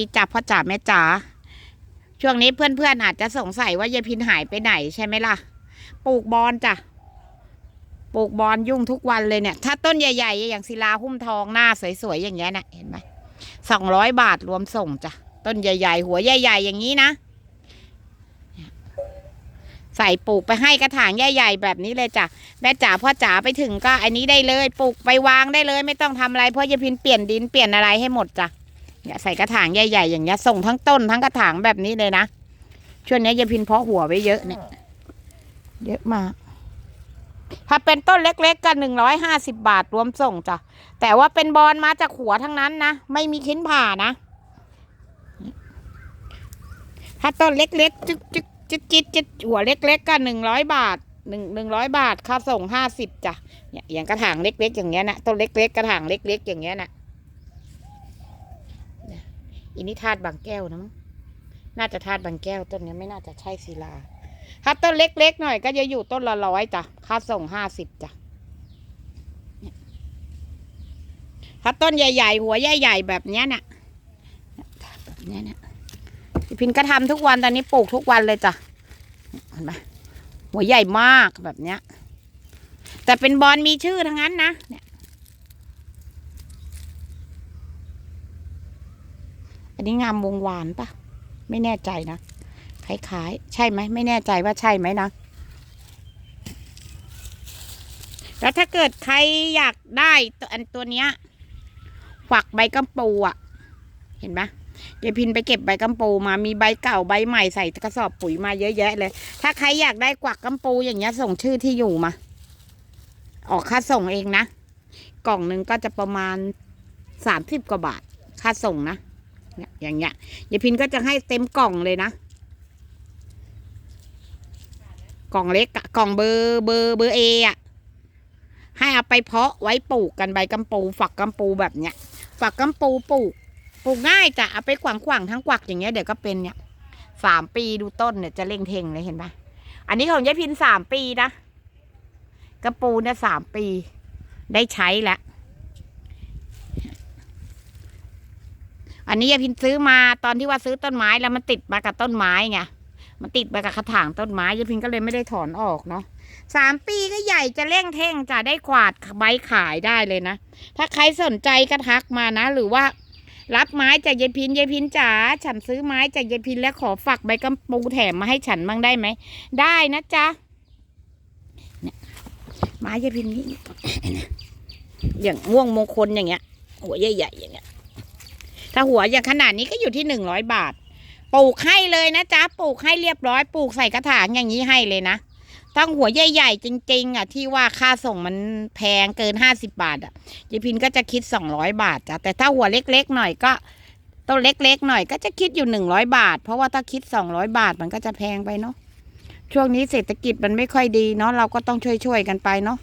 ดีจ้ะพ่อจ๋าแม่จ๋าช่วงนี้เพื่อนๆอาจจะสงสัยว่ายายพินหายไปไหนใช่ไหมล่ะ ปลูกบอนจ้ะปลูกบอนยุ่งทุกวันเลยเนี่ย ถ้าต้นใหญ่ๆ อย่างศิลาหุ้มทองหน้าสวยๆอย่างเงี้ยนะเห็นไหมสองร้อยบาทรวมส่งจ้ะต้นใหญ่ๆ หัวใหญ่ ๆ อย่างนี้นะ ใส่ปลูกไปให้กระถางใหญ่ ๆ แบบนี้เลยจ้ะแม่จ๋าพ่อจ๋าไปถึงก็อันนี้ได้เลย ปลูกไปวางได้เลย ไม่ต้องทำอะไรเพราะยายพินเปลี่ยนดินเปลี่ยนอะไรให้หมดจ้ะ เนี่ยใส่กระถางใหญ่ๆอย่างเงี้ยส่งทั้งต้นทั้งกระถางแบบนี้เลยนะช่วงนี้ยายพินเพาะหัวไว้เยอะเนี่ยเยอะมากถ้าเป็นต้นเล็กๆก็หนึ่งร้อยห้าสิบบาทรวมส่งจ้ะแต่ว่าเป็นบอลมาจากหัวทั้งนั้นนะไม่มีชิ้นผ่านะ ถ้าต้นเล็กๆจึ๊กจึ๊กจิ๊ดจิ๊ดจิ๊ดหัวเล็กๆก็หนึ่งร้อยบาทหนึ่งหนึ่งร้อยบาทค่าส่งห้าสิบจ้ะเนี่ยอย่างกระถางเล็กๆอย่างเงี้ยนะต้นเล็กๆกระถางเล็กๆอย่างเงี้ยนะ อินิทาดบางแก้วนะมั้งน่าจะทาดบางแก้วต้นนี้ไม่น่าจะใช่ศิลา ถ้าต้นเล็กๆหน่อยก็จะอยู่ต้นละร้อยจ้ะ ค่าส่งห้าสิบจ้ะถ้าต้นใหญ่ๆ หัวใหญ่ๆ แบบเนี้ยน่ะแบบเนี้ยน่ะพี่พินก็ทำทุกวันตอนนี้ปลูกทุกวันเลยจ้ะเห็นไหมหัวใหญ่มากแบบเนี้ย แต่เป็นบอลมีชื่อทั้งนั้นนะเนี่ยอันนี้งามวงวานปะไม่แน่ใจนะคล้ายๆ ใช่ไหมไม่แน่ใจว่าใช่ไหมนะ แล้วถ้าเกิดใครอยากได้ตัวอันตัวเนี้ยฝักใบกำปูอะ เห็นไหมยายพินไปเก็บใบกำปูมามีใบเก่าใบใหม่ใส่กระสอบปุ๋ยมาเยอะแยะเลย ถ้าใครอยากได้กวักกำปูอย่างเงี้ยส่งชื่อที่อยู่มา ออกค่าส่งเองนะ กล่องหนึ่งก็จะประมาณสามสิบกว่าบาท ค่าส่งนะ เนี่ยอย่างเงี้ยยายพินก็จะให้เต็มกล่องเลยนะ กล่องเล็กอะกล่องเบอร์เบอร์เบอร์เออะให้เอาไปเพาะไว้ปลูกกันใบกำปู ฝักกำปูแบบเนี้ย ฝักกำปูปลูก ปลูกง่ายจ้ะเอาไปขวางขวางๆทั้งกวักอย่างเงี้ยเดี๋ยวก็เป็นเนี่ยสามปีดูต้นเนี่ยจะเล่งเทงเลยเห็นปะอันนี้ของยายพินสามปีนะกระปูเนี่ยสามปี ได้ใช้แล้ว อันนี้ยายพินซื้อมาตอนที่ว่าซื้อต้นไม้แล้วมันติดมากับต้นไม้ไงมันติดมากับกระถางต้นไม้ยายพินก็เลยไม่ได้ถอนออกเนาะสามปีก็ใหญ่จะเร่งเท่งจะได้กวาดใบขายได้เลยนะ ถ้าใครสนใจก็ทักมานะ หรือว่ารับไม้จากยายพินยายพินจ๋าฉันซื้อไม้จากยายพินแล้วขอฝักใบกำปูแถมมาให้ฉันบ้างได้ไหม ได้นะจ๊ะเนี่ยไม้ยายพินนี่อย่างม่วงมงคลอย่างเงี้ยหัวใหญ่ๆอย่างเงี้ย ถ้าหัวอย่างขนาดนี้ก็อยู่ที่หนึ่งร้อยบาท ปลูกให้เลยนะจ๊ะ ปลูกให้เรียบร้อย ปลูกใส่กระถางอย่างนี้ให้เลยนะต้องหัวใหญ่ๆจริง ๆ อะ ที่ว่าค่าส่งมันแพงเกินห้าสิบาท อะยายพินก็จะคิดสองร้อยบาทจ้ะ แต่ถ้าหัวเล็กๆหน่อยก็ต้นเล็กๆหน่อยก็จะคิดอยู่หนึ่งร้อยบาท เพราะว่าถ้าคิดสองร้อยบาทมันก็จะแพงไปเนาะ ช่วงนี้เศรษฐกิจมันไม่ค่อยดีเนาะ เราก็ต้องช่วยๆกันไปเนาะ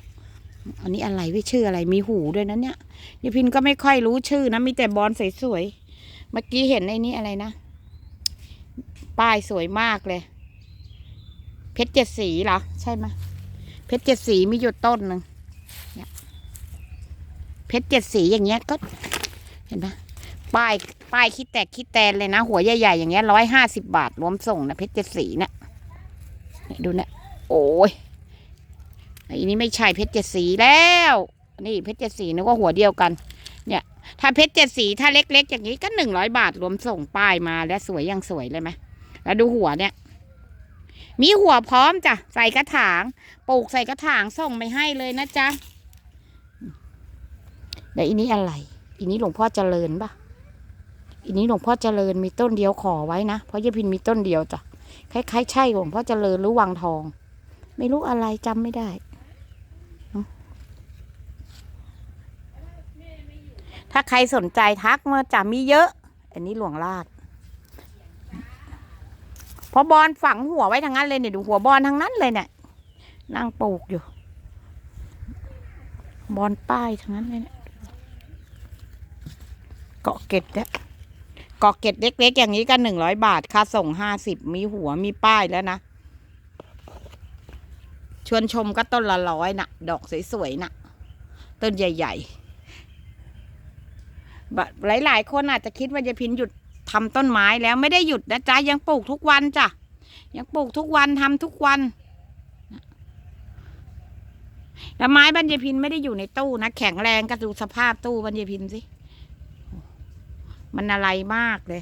อันนี้อะไรวิชื่ออะไรมีหูด้วยนะเนี่ยยายพินก็ไม่ค่อยรู้ชื่อนะมีแต่บอลสวยๆเมื่อกี้เห็นไอ้นี่อะไรนะ ป้ายสวยมากเลย เพชรเจ็ดสีเหรอ ใช่ไหมเพชรเจ็ดสีมีอยู่ต้นหนึ่งเนี่ยเพชรเจ็ดสีอย่างเงี้ยก็ เห็นปะป้ายป้ายคิดแตกคิดแตนเลยนะ หัวใหญ่ๆอย่างเงี้ยร้อยห้าสิบบาทรวมส่งนะเพชรเจ็ดสีเนี่ยเนี่ยดูเนี่ยโอ้ย อันนี้ไม่ใช่เพชรเจ็ดสีแล้ว นี่เพชรเจ็ดสีนึกว่าหัวเดียวกัน เนี่ย ถ้าเพชรเจ็ดสีถ้าเล็กๆอย่างนี้ก็หนึ่งร้อยบาทรวมส่งป้ายมาแล้วสวยยังสวยเลยไหมแล้วดูหัวเนี่ย มีหัวพร้อมจ้ะใส่กระถางปลูกใส่กระถางส่งไปให้เลยนะจ๊ะเดี๋ยวอีนี้อะไรอีนี้หลวงพ่อเจริญปะอีนี้หลวงพ่อเจริญมีต้นเดียวขอไว้นะเพราะยายพินมีต้นเดียวจ้ะคล้ายๆใช่หลวงพ่อเจริญหรือวังทอง ไม่รู้อะไรจำไม่ได้ ถ้าใครสนใจทักมาจะมีเยอะ อันนี้หลวงลาดเพราะบอลฝังหัวไว้ทั้งนั้นเลยเนี่ยดูหัวบอลทั้งนั้นเลยเนี่ยนั่งปลูกอยู่ บอลป้ายทั้งนั้นเลยเนี่ยเกาะเก็ดเนี่ยเกาะเก็ดเล็กๆอย่างนี้ก็หนึ่งร้อยบาท ค่าส่งห้าสิบมีหัวมีป้ายแล้วนะ ชวนชมก็ต้นละร้อยนะดอกสวยๆนะต้นใหญ่ ๆ บะหลายๆคนอาจจะคิดว่ายายพินหยุดทำต้นไม้แล้วไม่ได้หยุดนะจ๊ะยังปลูกทุกวันจ้ะยังปลูกทุกวันทำทุกวันแล้วไม้บรรยพินไม่ได้อยู่ในตู้นะแข็งแรงก็ดูสภาพตู้บรรยายพินสิมันอะไรมากเลย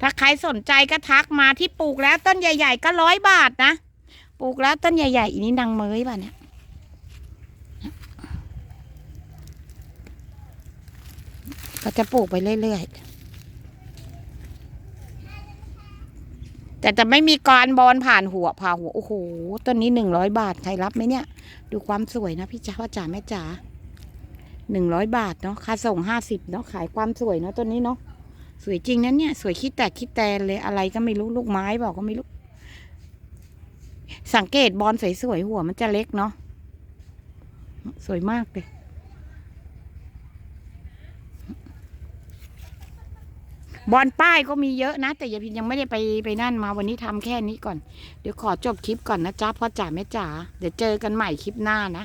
ถ้าใครสนใจก็ทักมาที่ปลูกแล้วต้นใหญ่ ๆ ก็ร้อยบาทนะ ปลูกแล้วต้นใหญ่ ๆ อีนี้นางเมยป่ะเนี่ย ก็จะปลูกไปเรื่อยๆ แต่จะไม่มีกรบอลผ่านหัวผ่าหัว โอ้โห ต้นนี้หนึ่งร้อยบาท ใครรับไหมเนี่ย ดูความสวยนะพี่จ้าพ่อจ๋าแม่จ๋าหนึ่งร้อยบาทเนาะ ค่าส่งห้าสิบเนาะ ขายความสวยเนาะต้นนี้เนาะ สวยจริงนะเนี่ย สวยคิดแตกคิดแตนเลย อะไรก็ไม่รู้ ลูกไม้บอกก็ไม่รู้ สังเกตบอลสวยๆหัวมันจะเล็กเนาะ สวยมากเลย บอลป้ายก็มีเยอะนะ แต่ยายพินยังไม่ได้ไปไปนั่นมาวันนี้ทำแค่นี้ก่อน เดี๋ยวขอจบคลิปก่อนนะจ๊ะพ่อจ๋าแม่จ๋าเดี๋ยวเจอกันใหม่คลิปหน้านะ